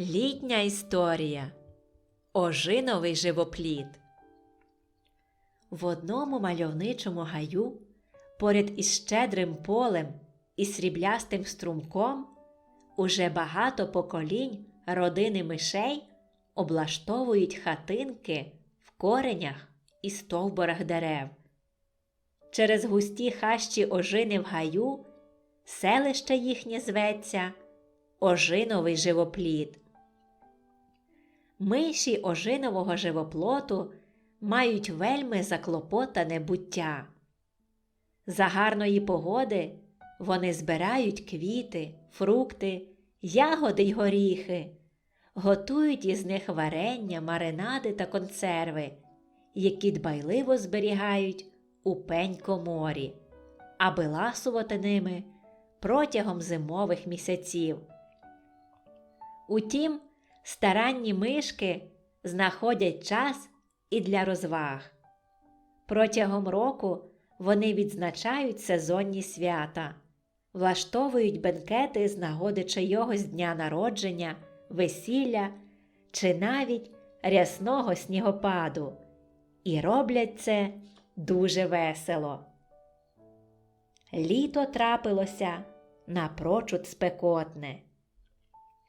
Літня історія. Ожиновий живопліт. В одному мальовничому гаю, поряд із щедрим полем і сріблястим струмком, уже багато поколінь родини мишей облаштовують хатинки в коренях і стовборах дерев. Через густі хащі ожини в гаю селище їхнє зветься Ожиновий живопліт. Миші ожинового живоплоту мають вельми заклопотане буття. За гарної погоди вони збирають квіти, фрукти, ягоди й горіхи, готують із них варення, маринади та консерви, які дбайливо зберігають у пень-коморі, аби ласувати ними протягом зимових місяців. Утім, старанні мишки знаходять час і для розваг. Протягом року вони відзначають сезонні свята, влаштовують бенкети з нагоди чийогось дня народження, весілля чи навіть рясного снігопаду, і роблять це дуже весело. Літо трапилося напрочуд спекотне.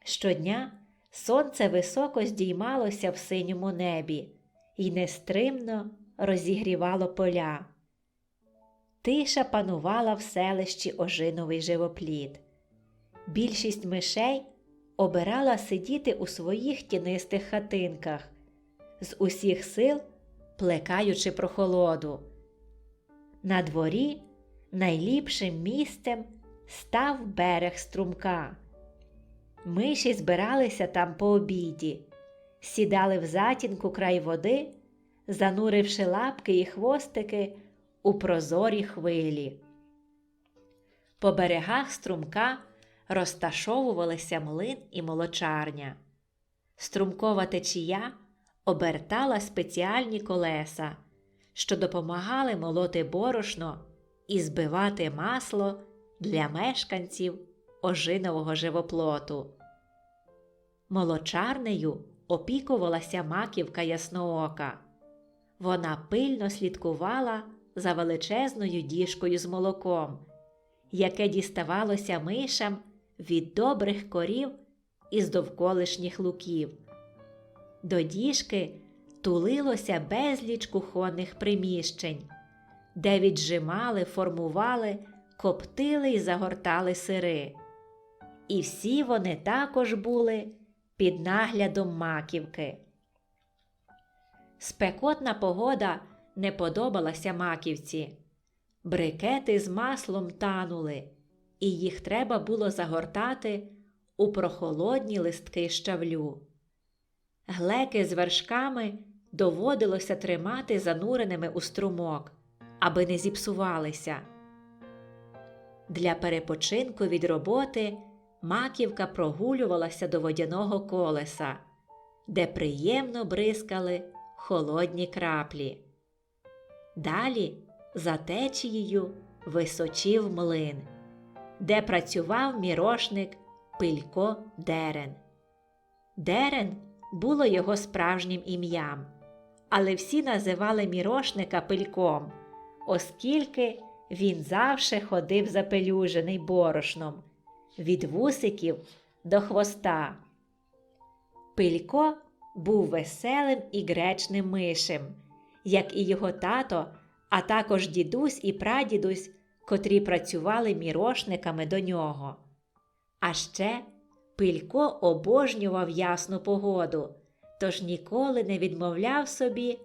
Щодня сонце високо здіймалося в синьому небі і нестримно розігрівало поля. Тиша панувала в селищі ожиновий живопліт. Більшість мишей обирала сидіти у своїх тінистих хатинках, з усіх сил плекаючи прохолоду. На дворі найліпшим місцем став берег струмка. Миші збиралися там по обіді, сідали в затінку край води, зануривши лапки і хвостики у прозорі хвилі. По берегах струмка розташовувалися млин і молочарня. Струмкова течія обертала спеціальні колеса, що допомагали молоти борошно і збивати масло для мешканців ожинового живоплоту. Молочарнею опікувалася маківка ясноока. Вона пильно слідкувала за величезною діжкою з молоком, яке діставалося мишам від добрих корів із довколишніх луків. До діжки тулилося безліч кухонних приміщень, де віджимали, формували, коптили й загортали сири. І всі вони також були під наглядом маківки. Спекотна погода не подобалася маківці. Брикети з маслом танули, і їх треба було загортати у прохолодні листки щавлю. Глеки з вершками доводилося тримати зануреними у струмок, аби не зіпсувалися. Для перепочинку від роботи маківка прогулювалася до водяного колеса, де приємно бризкали холодні краплі. Далі за течією височив млин, де працював мірошник Пилько Дерен. Дерен було його справжнім ім'ям, але всі називали мірошника пильком, оскільки він завше ходив запелюжений борошном від вусиків до хвоста. Пилько був веселим і гречним мишем, як і його тато, а також дідусь і прадідусь, котрі працювали мірошниками до нього. А ще Пилько обожнював ясну погоду, тож ніколи не відмовляв собі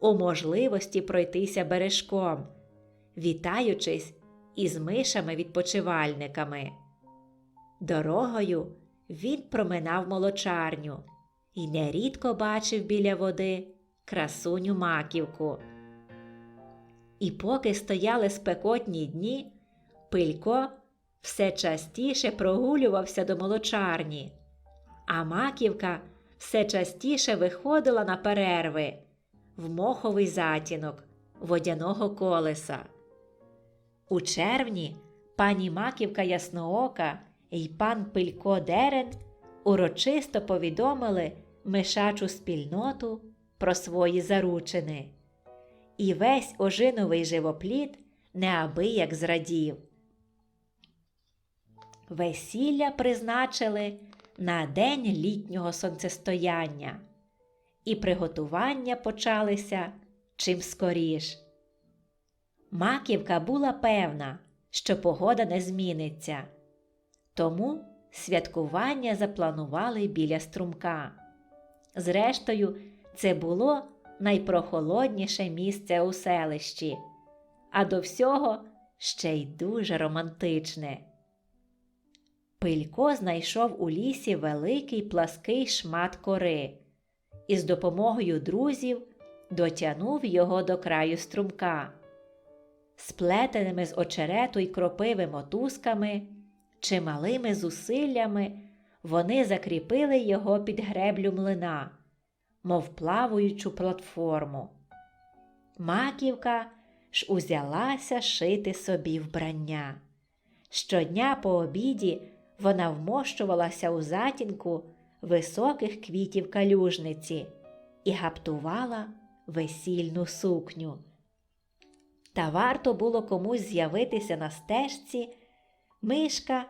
у можливості пройтися бережком, вітаючись із мишами-відпочивальниками. Дорогою він проминав молочарню і нерідко бачив біля води красуню маківку. І поки стояли спекотні дні, Пилько все частіше прогулювався до молочарні, а маківка все частіше виходила на перерви в моховий затінок водяного колеса. У червні пані маківка Ясноока і пан Пилько Дерен урочисто повідомили мишачу спільноту про свої заручини. І весь ожиновий живоплід неабияк зрадів. Весілля призначили на день літнього сонцестояння, і приготування почалися чим скоріш. Маківка була певна, що погода не зміниться, тому святкування запланували біля струмка. Зрештою, це було найпрохолодніше місце у селищі, а до всього ще й дуже романтичне. Пилько знайшов у лісі великий плаский шмат кори і з допомогою друзів дотягнув його до краю струмка. Сплетеними з очерету й кропиви мотузками, чималими зусиллями вони закріпили його під греблю млина, мов плаваючу платформу. Маківка ж узялася шити собі вбрання. Щодня по обіді вона вмощувалася у затінку високих квітів калюжниці і гаптувала весільну сукню. Та варто було комусь з'явитися на стежці, мишка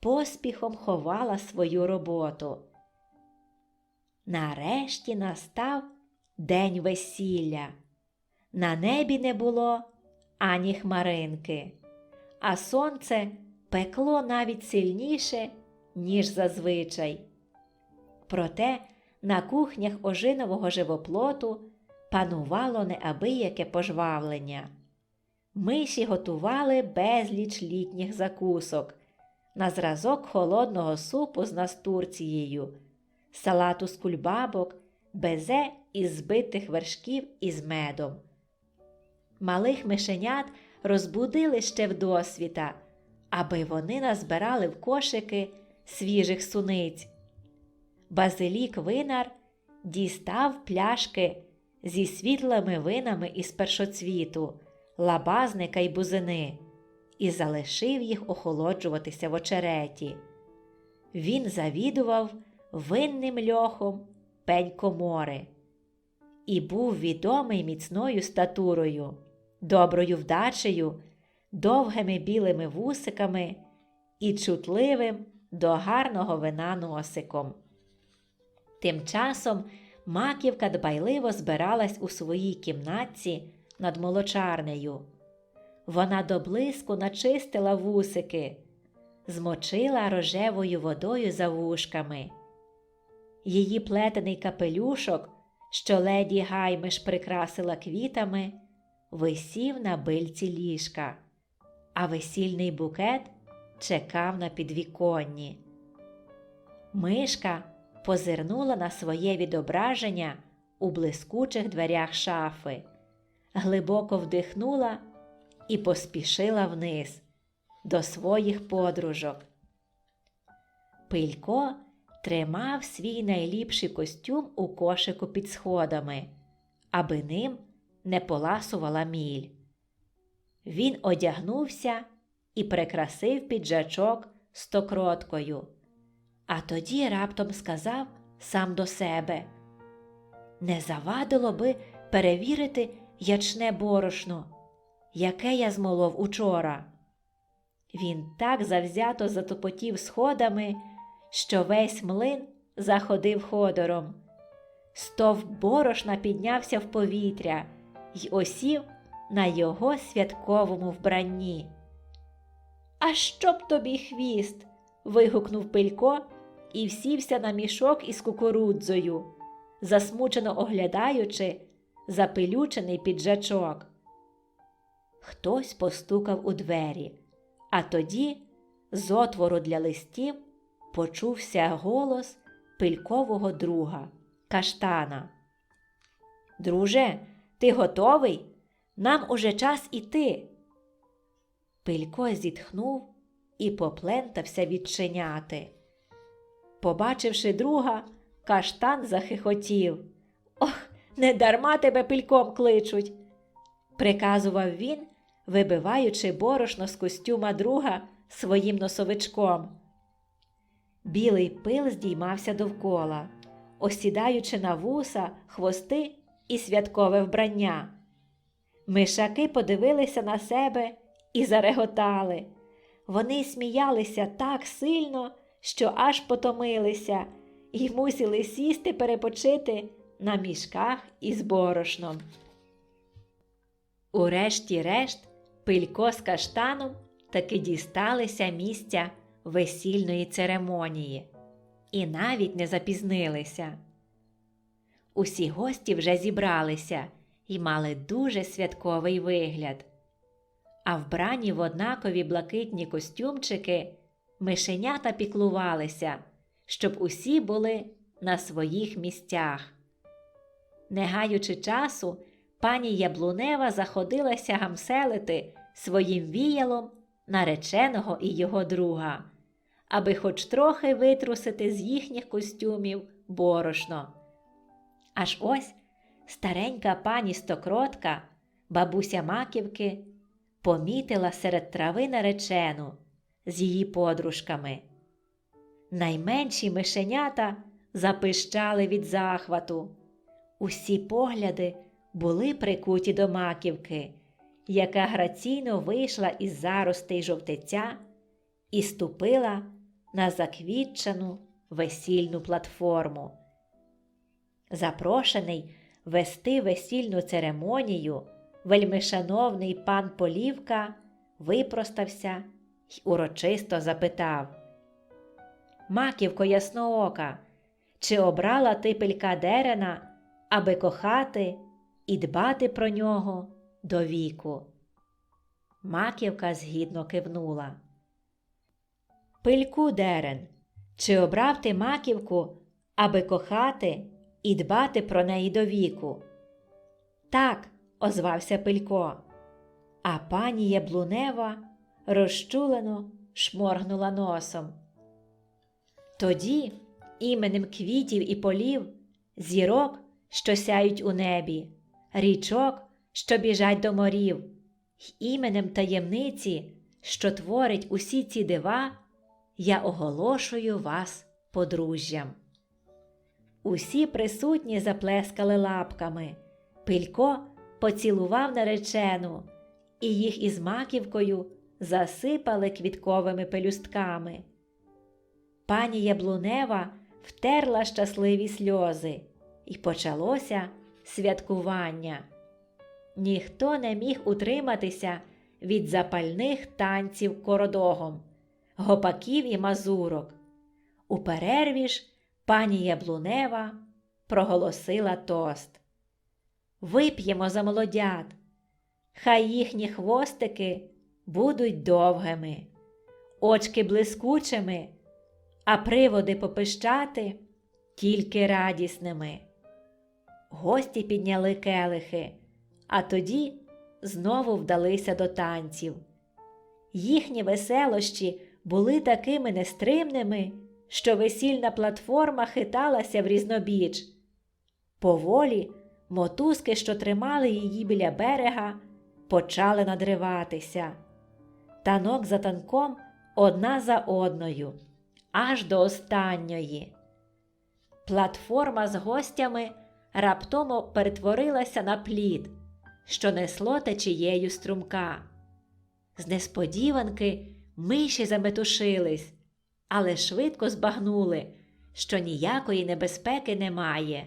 поспіхом ховала свою роботу. Нарешті настав день весілля. На небі не було ані хмаринки, а сонце пекло навіть сильніше, ніж зазвичай. Проте на кухнях ожинового живоплоту панувало неабияке пожвавлення. Миші готували безліч літніх закусок на зразок холодного супу з настурцією, салату з кульбабок, безе із збитих вершків із медом. Малих мишенят розбудили ще вдосвіта, аби вони назбирали в кошики свіжих суниць. Базилік винар дістав пляшки зі світлими винами із першоцвіту, лабазника й бузини і залишив їх охолоджуватися в очереті. Він завідував винним льохом пень комори і був відомий міцною статурою, доброю вдачею, довгими білими вусиками і чутливим до гарного вина носиком. Тим часом маківка дбайливо збиралась у своїй кімнатці над молочарнею. Вона до блиску начистила вусики, змочила рожевою водою за вушками. Її плетений капелюшок, що леді гаймиш прикрасила квітами, висів на бильці ліжка, а весільний букет чекав на підвіконні. Мишка позирнула на своє відображення у блискучих дверях шафи, глибоко вдихнула і поспішила вниз до своїх подружок. Пилько тримав свій найліпший костюм у кошику під сходами, аби ним не поласувала міль. Він одягнувся і прикрасив піджачок стокроткою, а тоді раптом сказав сам до себе Не завадило би перевірити ячне борошно яке я змолов учора. Він так завзято затопотів сходами, що весь млин заходив ходором. Стов борошна піднявся в повітря й осів на його святковому вбранні. А щоб тобі хвіст. вигукнув Пилько і всівся на мішок із кукурудзою, засмучено оглядаючи запилючений піджачок. Хтось постукав у двері, а тоді з отвору для листів почувся голос пилькового друга Каштана. Друже, ти готовий? Нам уже час іти. Пилько зітхнув і поплентався відчиняти. Побачивши друга, каштан захихотів. Ох, не дарма тебе пильком кличуть, приказував він вибиваючи борошно з костюма друга своїм носовичком. Білий пил здіймався довкола, осідаючи на вуса, хвости і святкове вбрання. Мишаки подивилися на себе і зареготали. Вони сміялися так сильно, що аж потомилися, і мусили сісти перепочити на мішках із борошном. Урешті-решт, пилько з каштаном таки дісталися місця весільної церемонії і навіть не запізнилися. Усі гості вже зібралися і мали дуже святковий вигляд. А вбрані в однакові блакитні костюмчики мишенята піклувалися, щоб усі були на своїх місцях. Не гаючи часу, пані Яблунева заходилася гамселити своїм віялом нареченого і його друга, аби хоч трохи витрусити з їхніх костюмів борошно. Аж ось старенька пані стокротка, бабуся маківки, помітила серед трави наречену з її подружками. Найменші мишенята запищали від захвату. Усі погляди були прикуті до маківки, яка граційно вийшла із заростей жовтеця і ступила на заквітчану весільну платформу. Запрошений вести весільну церемонію, вельмишановний пан Полівка випростався й урочисто запитав Маківко ясноока, чи обрала ти пилька дерена, аби кохати і дбати про нього до віку? Маківка згідно кивнула. Пильку дерен, чи обрав ти маківку, аби кохати і дбати про неї до віку? Так, озвався Пилько. А пані Яблунева розчулено шморгнула носом. Тоді іменем квітів і полів, зірок, що сяють у небі, річок, що біжать до морів, іменем таємниці, що творить усі ці дива, я оголошую вас подружжям. Усі присутні заплескали лапками. Пилько поцілував наречену, і їх із маківкою засипали квітковими пелюстками. Пані Яблунева втерла щасливі сльози, і почалося святкування. Ніхто не міг утриматися від запальних танців кородогом, гопаків і мазурок. У перерві ж пані Яблунева проголосила тост. Вип'ємо за молодят, хай їхні хвостики будуть довгими, очки блискучими, а приводи попищати тільки радісними. Гості підняли келихи, а тоді знову вдалися до танців. Їхні веселощі були такими нестримними, що весільна платформа хиталася в різнобіч. Поволі мотузки, що тримали її біля берега, почали надриватися. Танок за танком одна за одною, аж до останньої. Платформа з гостями раптомо перетворилася на плід, що несло течією струмка. З несподіванки миші заметушились, але швидко збагнули, що ніякої небезпеки немає,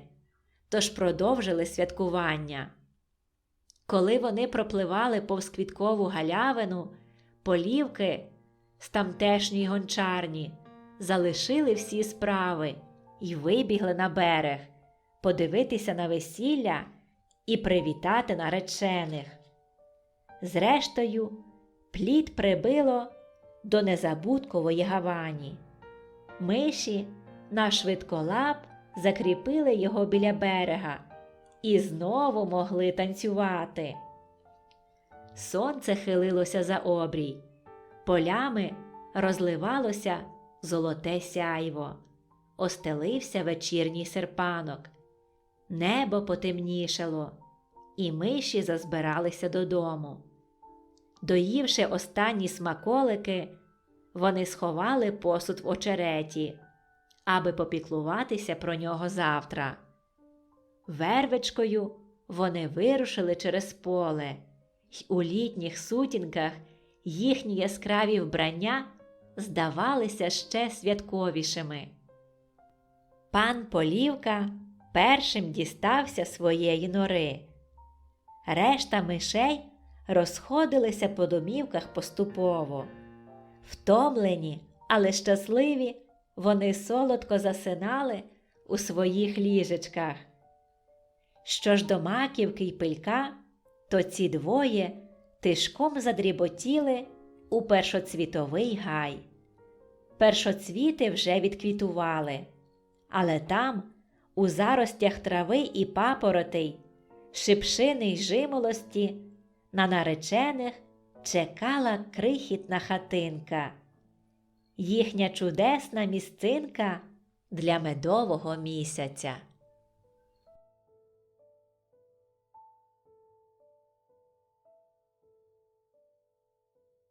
тож продовжили святкування. Коли вони пропливали повз квіткову галявину, полівки з тамтешньої гончарні залишили всі справи і вибігли на берег подивитися на весілля і привітати наречених. Зрештою, плід прибило до незабуткової гавані. Миші на швидколап закріпили його біля берега і знову могли танцювати. Сонце хилилося за обрій, полями розливалося золоте сяйво, остелився вечірній серпанок, небо потемнішало, і миші зазбиралися додому. Доївши останні смаколики, вони сховали посуд в очереті аби попіклуватися про нього завтра. Вервичкою вони вирушили через поле, й у літніх сутінках їхні яскраві вбрання здавалися ще святковішими. Пан Полівка першим дістався своєї нори. Решта мишей розходилися по домівках поступово. Втомлені, але щасливі, вони солодко засинали у своїх ліжечках. Що ж до маківки й пилька, то ці двоє тишком задріботіли у першоцвітовий гай. Першоцвіти вже відквітували, але там, у заростях трави і папоротей, шипшини й жимолості, на наречених чекала крихітна хатинка, їхня чудесна місцинка для медового місяця.